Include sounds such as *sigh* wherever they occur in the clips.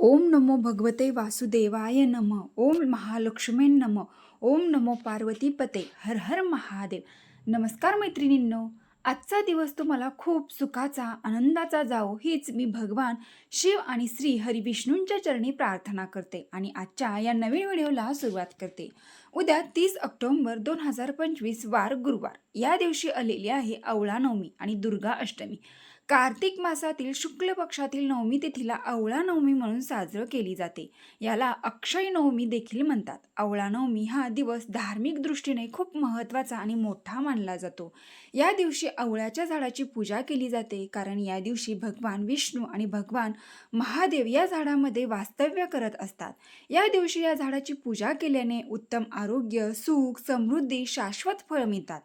ओम नमो भगवते वासुदेवाय नम ओम महालक्ष्मी नम ओम नमो पार्वतीपते हर हर महादेव। नमस्कार मैत्रिणींनो आजचा दिवस तुम्हाला खूप सुखाचा आनंदाचा जाओ हीच मी भगवान शिव आणि श्री हरिविष्णूंच्या चरणी प्रार्थना करते आणि आजच्या या नवीन व्हिडिओला सुरुवात करते. उद्या तीस ऑक्टोंबर दोन हजार पंचवीस वार गुरुवार. या दिवशी आलेली आहे अवळा नवमी आणि दुर्गा अष्टमी. कार्तिक मासातील शुक्ल पक्षातील नवमी तिथीला आवळा नवमी म्हणून साजरं केली जाते. याला अक्षय नवमी देखील म्हणतात. आवळा नवमी हा दिवस धार्मिक दृष्टीने खूप महत्त्वाचा आणि मोठा मानला जातो. या दिवशी आवळ्याच्या झाडाची पूजा केली जाते कारण या दिवशी भगवान विष्णू आणि भगवान महादेव या झाडामध्ये वास्तव्य करत असतात. या दिवशी या झाडाची पूजा केल्याने उत्तम आरोग्य सुख समृद्धी शाश्वत फळ मिळतात.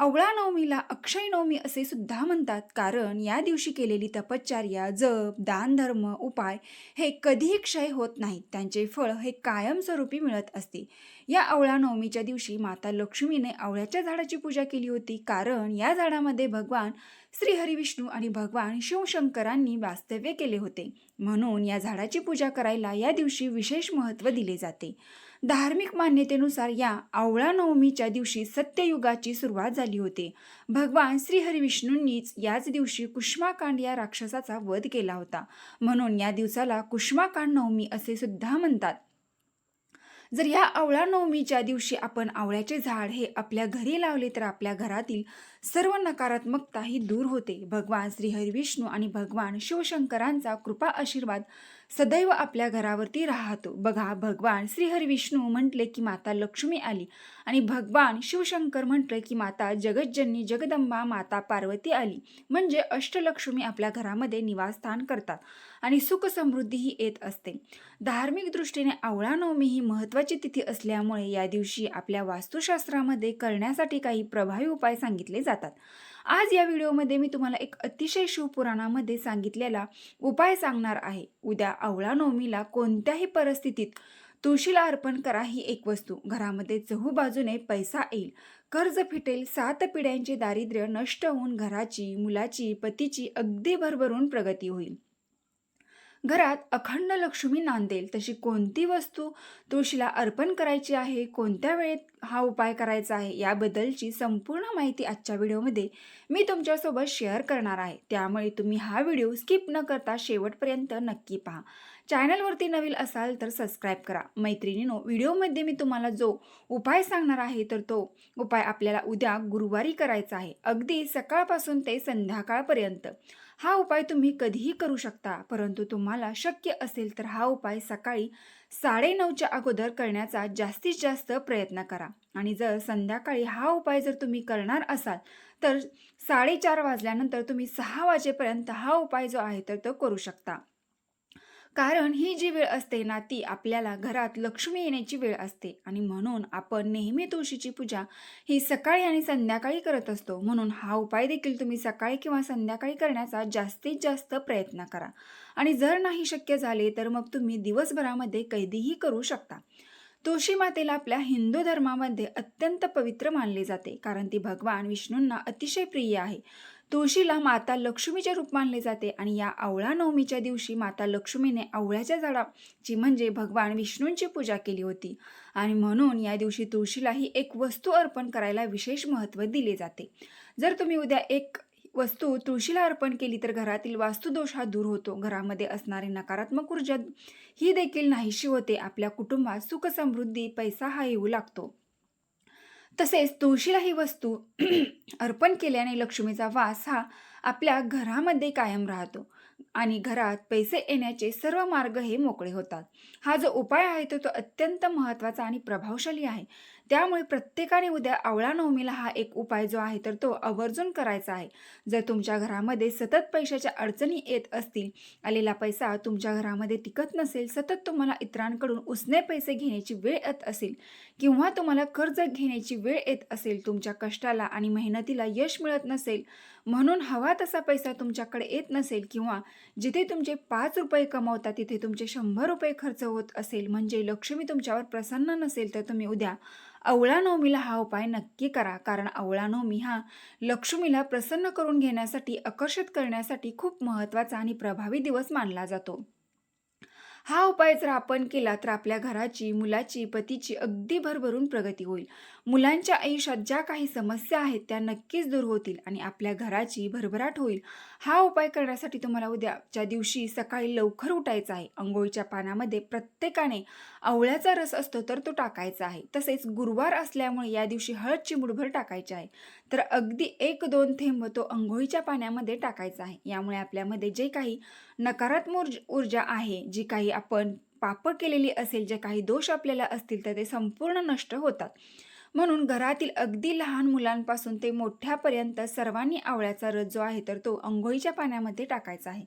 आवळा नवमीला अक्षय नवमी असे सुद्धा म्हणतात. कारण या दिवशी केलेली तपश्चर्या जप दान धर्म उपाय हे कधीही क्षय होत नाहीत. त्यांचे फळ हे कायमस्वरूपी मिळत असते. या आवळा नवमीच्या दिवशी माता लक्ष्मीने आवळ्याच्या झाडाची पूजा केली होती. कारण या झाडामध्ये भगवान श्री हरिविष्णू आणि भगवान शिवशंकरांनी वास्तव्य केले होते. म्हणून या झाडाची पूजा करायला या दिवशी विशेष महत्त्व दिले जाते. धार्मिक मान्यतेनुसार या आवळा नवमीच्या दिवशी सत्ययुगाची सुरुवात झाली होती. भगवान श्रीहरिविष्णूंनीच याच दिवशी कुष्माकांड या राक्षसाचा वध केला होता. म्हणून या दिवसाला कुष्माकांड नवमी असे सुद्धा म्हणतात. जर या आवळा नवमीच्या दिवशी आपण आवळ्याचे झाड हे आपल्या घरी लावले तर आपल्या घरातील सर्व नकारात्मकता ही दूर होते. भगवान श्री हरिविष्णू आणि भगवान शिवशंकरांचा कृपा आशीर्वाद सदैव आपल्या घरावरती राहतो. बघा भगवान श्रीहरी विष्णू म्हटले की माता लक्ष्मी आली आणि भगवान शिवशंकर म्हटले की माता जगज्जननी जगदंबा माता पार्वती आली. म्हणजे अष्टलक्ष्मी आपल्या घरामध्ये निवासस्थान करतात. आणि सुख समृद्धीही येत असते. धार्मिक दृष्टीने आवळा नवमी ही महत्त्वाची तिथी असल्यामुळे या दिवशी आपल्या वास्तुशास्त्रामध्ये करण्यासाठी काही प्रभावी उपाय सांगितले जातात. आज या व्हिडिओमध्ये मी तुम्हाला एक अतिशय शिवपुराणामध्ये सांगितलेला उपाय सांगणार आहे. उद्या आवळा नवमीला कोणत्याही परिस्थितीत तुळशीला अर्पण करा ही एक वस्तू. घरामध्ये चहू बाजूने पैसा येईल. कर्ज फिटेल. सात पिढ्यांचे दारिद्र्य नष्ट होऊन घराची मुलाची पतीची अगदी भरभरून प्रगती होईल. घरात अखंड लक्ष्मी नांदेल तशी कोणती वस्तू तुळशीला अर्पण करायची आहे कोणत्या वेळेत हा उपाय करायचा आहे याबद्दलची संपूर्ण माहिती आजच्या व्हिडिओमध्ये मी तुमच्यासोबत शेअर करणार आहे. त्यामुळे तुम्ही हा व्हिडिओ स्किप न करता शेवटपर्यंत नक्की पहा. चॅनलवरती नवीन असाल तर सबस्क्राईब करा. मैत्रिणीनो व्हिडिओमध्ये मी तुम्हाला जो उपाय सांगणार आहे तर तो उपाय आपल्याला उद्या गुरुवारी करायचा आहे. अगदी सकाळपासून ते संध्याकाळपर्यंत. हा उपाय तुम्ही कधीही करू शकता परंतु तुम्हाला शक्य असेल तर हा उपाय सकाळी साडेनऊच्या अगोदर करण्याचा जास्तीत जास्त प्रयत्न करा. आणि जर संध्याकाळी हा उपाय जर तुम्ही करणार असाल तर साडेचार वाजल्यानंतर तुम्ही सहा वाजेपर्यंत हा उपाय जो आहे तर तो करू शकता. कारण ही जी वेळ असते ना ती आपल्याला घरात लक्ष्मी येण्याची वेळ असते. आणि म्हणून आपण नेहमी तुळशीची पूजा ही सकाळी आणि संध्याकाळी करत असतो. म्हणून हा उपाय देखील तुम्ही सकाळी किंवा संध्याकाळी करण्याचा जास्तीत जास्त प्रयत्न करा. आणि जर नाही शक्य झाले तर मग तुम्ही दिवसभरामध्ये कैदीही करू शकता. तुळशी मातेला आपल्या हिंदू धर्मामध्ये अत्यंत पवित्र मानले जाते. कारण ती भगवान विष्णूंना अतिशय प्रिय आहे. तुळशीला माता लक्ष्मीचे रूप मानले जाते आणि या आवळा नवमीच्या दिवशी माता लक्ष्मीने आवळ्याच्या झाडाची म्हणजे भगवान विष्णूंची पूजा केली होती. आणि म्हणून या दिवशी तुळशीला ही एक वस्तू अर्पण करायला विशेष महत्त्व दिले जाते. जर तुम्ही उद्या एक वस्तू तुळशीला अर्पण केली तर घरातील वास्तुदोष हा दूर होतो. घरामध्ये असणारी नकारात्मक ऊर्जा ही देखील नाहीशी होते. आपल्या कुटुंबात सुख समृद्धी पैसा हा येऊ लागतो. तसेच तुळशीला ही वस्तू *clears throat* अर्पण केल्याने लक्ष्मीचा वास हा आपल्या घरामध्ये कायम राहतो आणि घरात पैसे येण्याचे सर्व मार्ग हे मोकळे होतात. हा जो उपाय आहे तो तो अत्यंत महत्त्वाचा आणि प्रभावशाली आहे. त्यामुळे प्रत्येकाने उद्या आवळा नवमीला हा एक उपाय जो आहे तर तो आवर्जून करायचा आहे. जर तुमच्या घरामध्ये सतत पैशाच्या अडचणी येत असतील आलेला पैसा तुमच्या घरामध्ये टिकत नसेल सतत तुम्हाला इतरांकडून उसने पैसे घेण्याची वेळ येत असेल किंवा तुम्हाला कर्ज घेण्याची वेळ येत असेल तुमच्या कष्टाला आणि मेहनतीला यश मिळत नसेल म्हणून हवा तसा पैसा तुमच्याकडे येत नसेल किंवा जिथे तुमचे पाच रुपये कमावता तिथे तुमचे शंभर रुपये खर्च होत असेल म्हणजे लक्ष्मी तुमच्यावर प्रसन्न नसेल तर तुम्ही उद्या अवळा नवमीला हा उपाय नक्की करा. कारण अवळा नवमी हा लक्ष्मीला प्रसन्न करून घेण्यासाठी आकर्षित करण्यासाठी खूप महत्त्वाचा आणि प्रभावी दिवस मानला जातो. हा उपाय जर आपण केला तर आपल्या घराची मुलाची पतीची अगदी भरभरून प्रगती होईल. मुलांच्या आयुष्यात ज्या काही समस्या आहेत त्या नक्कीच दूर होतील आणि आपल्या घराची भरभराट होईल. हा उपाय करण्यासाठी तुम्हाला उद्याच्या दिवशी सकाळी लवकर उठायचं आहे. अंघोळीच्या पानामध्ये प्रत्येकाने आवळ्याचा रस असतो तर तो टाकायचा आहे. तसेच गुरुवार असल्यामुळे या दिवशी हळद चिमुडभर टाकायची आहे. तर अगदी एक दोन थेंब तो अंघोळीच्या पाण्यामध्ये टाकायचा आहे. यामुळे आपल्यामध्ये जे काही नकारात्मक ऊर्ज- ऊर्जा आहे जी काही आपण पाप केलेली असेल जे काही दोष आपल्याला असतील तर ते संपूर्ण नष्ट होतात. म्हणून घरातील अगदी लहान मुलांपासून ते मोठ्यापर्यंत सर्वांनी आवळ्याचा रस जो आहे तर तो अंघोळीच्या पाण्यामध्ये टाकायचा आहे.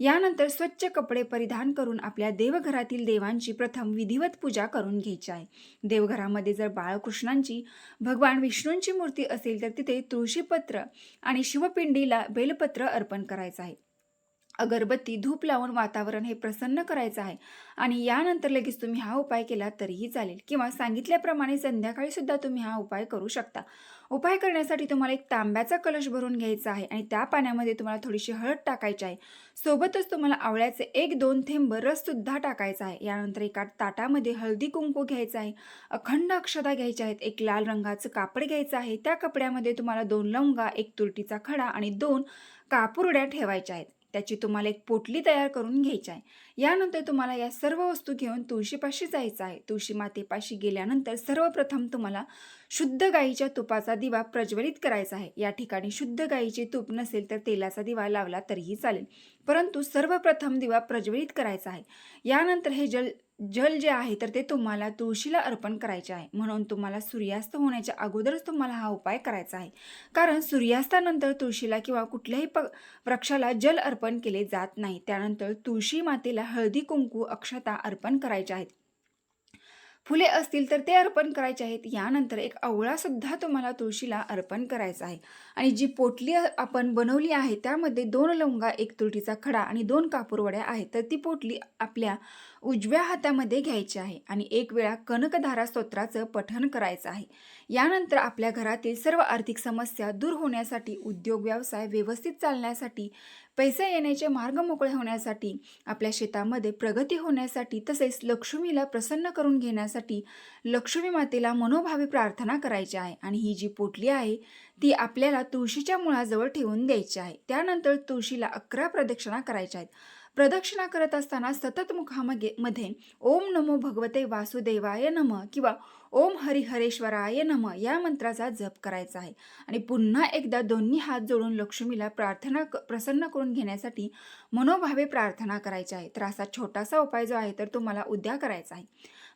यानंतर स्वच्छ कपडे परिधान करून आपल्या देवघरातील देवांची प्रथम विधिवत पूजा करून घ्यायची आहे. देवघरामध्ये जर बाळकृष्णांची भगवान विष्णूंची मूर्ती असेल तर तिथे तुळशीपत्र आणि शिवपिंडीला बेलपत्र अर्पण करायचं आहे. अगरबत्ती धूप लावून वातावरण हे प्रसन्न करायचं आहे. आणि यानंतर लगेच तुम्ही हा उपाय केला तरीही चालेल. किंवा सांगितल्याप्रमाणे संध्याकाळी सुद्धा तुम्ही हा उपाय करू शकता. उपाय करण्यासाठी तुम्हाला एक तांब्याचा कलश भरून घ्यायचा आहे आणि त्या पाण्यामध्ये तुम्हाला थोडीशी हळद टाकायची आहे. सोबतच तुम्हाला आवळ्याचे एक दोन थेंब रस सुद्धा टाकायचा आहे. यानंतर एका ताटामध्ये हळदी कुंकू घ्यायचा आहे. अखंड अक्षता घ्यायच्या आहेत. एक लाल रंगाचं कापड घ्यायचं आहे. त्या कपड्यामध्ये तुम्हाला दोन लवंगा एक तुरटीचा खडा आणि दोन कापुरड्या ठेवायच्या आहेत. त्याची तुम्हाला एक पोटली तयार करून घ्यायची आहे. यानंतर तुम्हाला या सर्व वस्तू घेऊन तुळशीपाशी जायचं आहे. तुळशी मातेपाशी गेल्यानंतर सर्वप्रथम तुम्हाला शुद्ध गाईच्या तुपाचा दिवा प्रज्वलित करायचा आहे. या ठिकाणी शुद्ध गाईचे तूप नसेल तर तेलाचा दिवा लावला तरीही चालेल. परंतु सर्वप्रथम दिवा प्रज्वलित करायचा आहे. यानंतर हे जल जल जे आहे तर ते तुम्हाला तुळशीला अर्पण करायचे आहे. म्हणून तुम्हाला सूर्यास्त होण्याच्या अगोदरच तुम्हाला हा उपाय करायचा आहे. कारण सूर्यास्तानंतर तुळशीला किंवा कुठल्याही प वृक्षाला जल अर्पण केले जात नाही. त्यानंतर तुळशी मातेला हळदी कुंकू अक्षता अर्पण करायच्या आहेत. फुले असतील तर ते अर्पण करायचे आहेत. यानंतर एक आवळासुद्धा तुम्हाला तुळशीला अर्पण करायचा आहे. आणि जी पोटली आपण बनवली आहे त्यामध्ये दोन लवंगा एक तुळटीचा खडा आणि दोन कापूरवड्या आहेत तर ती पोटली आपल्या उजव्या हातामध्ये घ्यायची आहे आणि एक वेळा कनकधारा स्तोत्राचं पठण करायचं आहे. यानंतर आपल्या घरातील सर्व आर्थिक समस्या दूर होण्यासाठी उद्योग व्यवसाय व्यवस्थित चालण्यासाठी पैसे येण्याचे मार्ग मोकळे होण्यासाठी आपल्या शेतामध्ये प्रगती होण्यासाठी तसेच लक्ष्मीला प्रसन्न करून घेण्यासाठी लक्ष्मी मातेला मनोभावी प्रार्थना करायची आहे. आणि ही जी पोटली आहे ती आपल्याला तुळशीच्या मुळाजवळ ठेवून द्यायची आहे. त्यानंतर तुळशीला अकरा प्रदक्षिणा करायच्या आहेत. प्रदक्षिणा करत असताना सतत मुखामध्ये मध्ये ओम नमो भगवते वासुदेवाय नम किंवा ओम हरिहरेश्वराय नम या मंत्राचा जप करायचा आहे. आणि पुन्हा एकदा दोन्ही हात जोडून लक्ष्मीला प्रार्थना क- प्रसन्न करून घेण्यासाठी मनोभावे प्रार्थना करायची आहे. तर असा छोटासा उपाय जो आहे तर तुम्हाला उद्या करायचा आहे.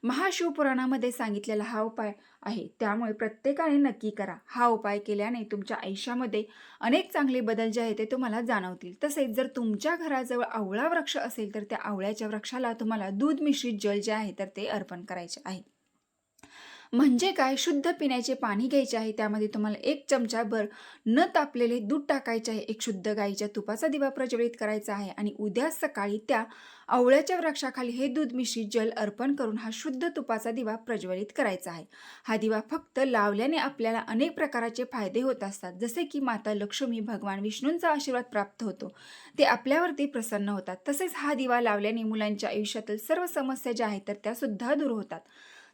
महाशिवपुराणामध्ये सांगितलेला हा उपाय आहे. त्यामुळे प्रत्येकाने नक्की करा. हा उपाय केल्याने तुमच्या आयुष्यामध्ये अनेक चांगले बदल जे आहेत ते तुम्हाला जाणवतील. तसेच जर तुमच्या घराजवळ आवळा वृक्ष असेल तर त्या आवळ्याच्या वृक्षाला तुम्हाला दूध मिश्रित जल जे आहे तर ते अर्पण करायचे आहे. म्हणजे काय? शुद्ध पिण्याचे पाणी घ्यायचे आहे. त्यामध्ये तुम्हाला एक चमचाभर न तापलेले दूध टाकायचे आहे. एक शुद्ध गाईच्या तुपाचा दिवा प्रज्वलित करायचा आहे आणि उद्या सकाळी त्या आवळ्याच्या वृक्षाखाली हे दूध मिश्रित जल अर्पण करून हा शुद्ध तुपाचा दिवा प्रज्वलित करायचा आहे. हा दिवा फक्त लावल्याने आपल्याला अनेक प्रकारचे फायदे होत असतात. जसे की माता लक्ष्मी भगवान विष्णूंचा आशीर्वाद प्राप्त होतो. ते आपल्यावरती प्रसन्न होतात. तसेच हा दिवा लावल्याने मुलांच्या आयुष्यातील सर्व समस्या ज्या आहेत तर त्यासुद्धा दूर होतात.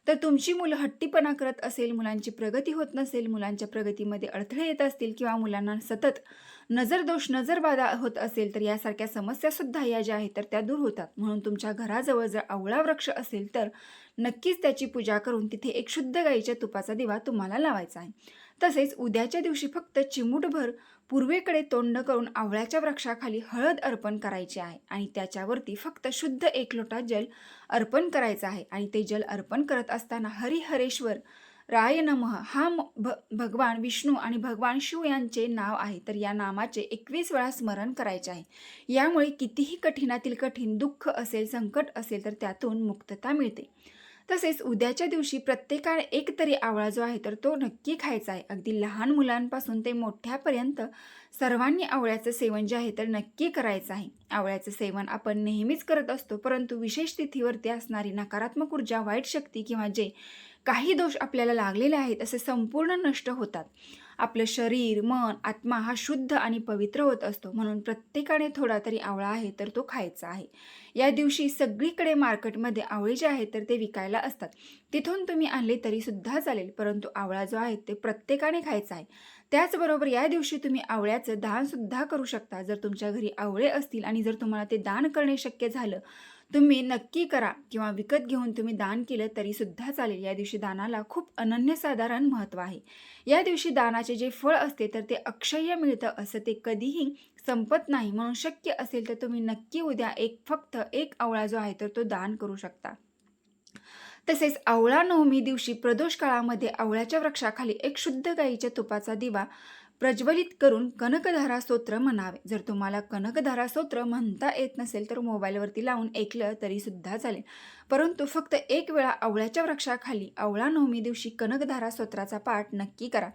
तर तुमची मुलं हट्टीपणा करत असेल मुलांची प्रगती होत नसेल मुलांच्या प्रगतीमध्ये अडथळे येत असतील किंवा मुलांना सतत नजर दोष नजरबाधा होत असेल तर यासारख्या समस्यासुद्धा या ज्या आहेत तर त्या दूर होतात. म्हणून तुमच्या घराजवळ जर आवळा वृक्ष असेल तर नक्कीच त्याची पूजा करून तिथे एक शुद्ध गाईच्या तुपाचा दिवा तुम्हाला लावायचा आहे. तसेच उद्याच्या दिवशी फक्त चिमूटभर पूर्वेकडे तोंड करून आवळ्याच्या वृक्षाखाली हळद अर्पण करायची आहे आणि त्याच्यावरती फक्त शुद्ध एक लोटा जल अर्पण करायचं आहे आणि ते जल अर्पण करत असताना हरिहरेश्वर राय नमः हा म- भ भगवान विष्णू आणि भगवान शिव यांचे नाव आहे. तर या नामाचे एकवीस वेळा स्मरण करायचे आहे. यामुळे कितीही कठीणातील कठीण दुःख असेल संकट असेल तर त्यातून मुक्तता मिळते. तसेच उद्याच्या दिवशी प्रत्येकाने एक तरी आवळा जो आहे तर तो नक्की खायचा आहे. अगदी लहान मुलांपासून ते मोठ्यापर्यंत सर्वांनी आवळ्याचं सेवन जे आहे तर नक्की करायचं आहे. आवळ्याचं सेवन आपण नेहमीच करत असतो परंतु विशेष तिथीवरती असणारी नकारात्मक ऊर्जा वाईट शक्ती किंवा जे काही दोष आपल्याला लागलेले आहेत असे संपूर्ण नष्ट होतात. आपलं शरीर मन आत्मा हा शुद्ध आणि पवित्र होत असतो. म्हणून प्रत्येकाने थोडा तरी आवळा आहे तर तो खायचा आहे. या दिवशी सगळीकडे मार्केटमध्ये आवळे जे आहेत तर ते विकायला असतात. तिथून तुम्ही आणले तरी सुद्धा चालेल परंतु आवळा जो आहे ते प्रत्येकाने खायचा आहे. त्याचबरोबर या दिवशी तुम्ही आवळ्याचं दान सुद्धा करू शकता. जर तुमच्या घरी आवळे असतील आणि जर तुम्हाला ते दान करणे शक्य झालं तुम्ही नक्की करा किंवा विकत घेऊन तुम्ही दान केलं तरी सुद्धा चालेल. या दिवशी दानाला खूप अनन्यसाधारण महत्त्व आहे. या दिवशी दानाचे जे फळ असते तर ते अक्षय्य मिळतं असं ते कधीही संपत नाही. म्हणून शक्य असेल तर तुम्ही नक्की उद्या एक फक्त एक आवळा जो आहे तर तो दान करू शकता. तसेच आवळा नवमी दिवशी प्रदोष काळामध्ये आवळ्याच्या वृक्षाखाली एक शुद्ध गाईच्या तुपाचा दिवा प्रज्वलित करून कनकधारा स्तोत्र म्हणावे. जर तुम्हाला कनकधारा स्तोत्र म्हणता येत नसेल तर मोबाईलवरती लावून ऐकलं तरी सुद्धा चालेल. परंतु फक्त एक वेळा आवळ्याच्या वृक्षाखाली आवळा नवमी दिवशी कनकधारा स्तोत्राचा पाठ नक्की करा.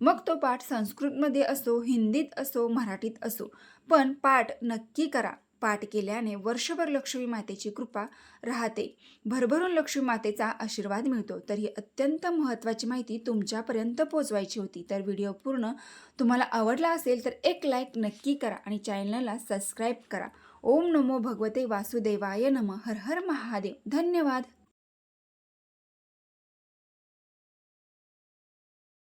मग तो पाठ संस्कृतमध्ये असो हिंदीत असो मराठीत असो पण पाठ नक्की करा. पाठ केल्याने वर्षभर लक्ष्मी मातेची कृपा राहते. भरभरून लक्ष्मी मातेचा आशीर्वाद मिळतो. तर ही अत्यंत महत्त्वाची माहिती तुमच्यापर्यंत पोचवायची होती. तर व्हिडिओ पूर्ण तुम्हाला आवडला असेल तर एक लाईक नक्की करा आणि चॅनलला सबस्क्राईब करा. ओम नमो भगवते वासुदेवाय नम. हर हर महादेव. धन्यवाद.